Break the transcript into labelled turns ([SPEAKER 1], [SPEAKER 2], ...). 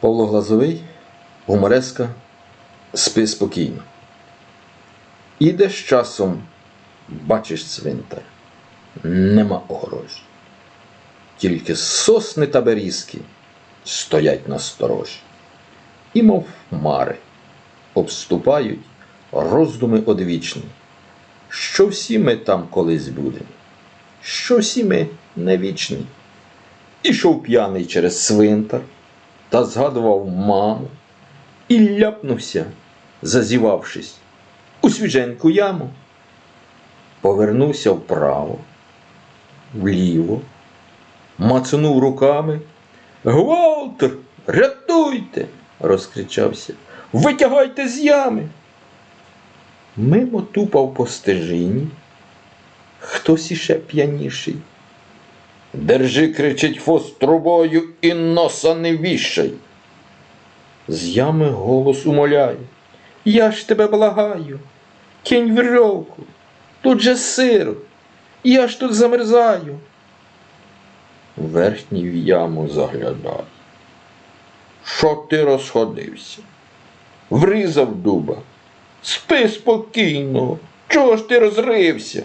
[SPEAKER 1] Павло Глазовий, гумореска, спи спокійно. Іде з часом, бачиш цвинтар, нема огорожі. Тільки сосни та берізки стоять на сторожі. І, мов хмари, обступають роздуми одвічні, що всі ми там колись будемо, що всі ми не вічні. Ішов п'яний через свинтар та згадував маму і ляпнувся, зазівавшись, у свіженьку яму. Повернувся вправо, вліво, мацнув руками. Гвалтер, рятуйте! розкричався. Витягайте з ями. Мимо тупав по стежині. Хтось іще п'яніший. Держи, кричить фос трубою і носа не вішай. З ями голос умоляє. Я ж тебе благаю, кинь вірьовку, тут же сиро, я ж тут замерзаю. Верхній в яму заглядай. Що ти розходився? Врізав дуба. Спи спокійно, чого ж ти розрився?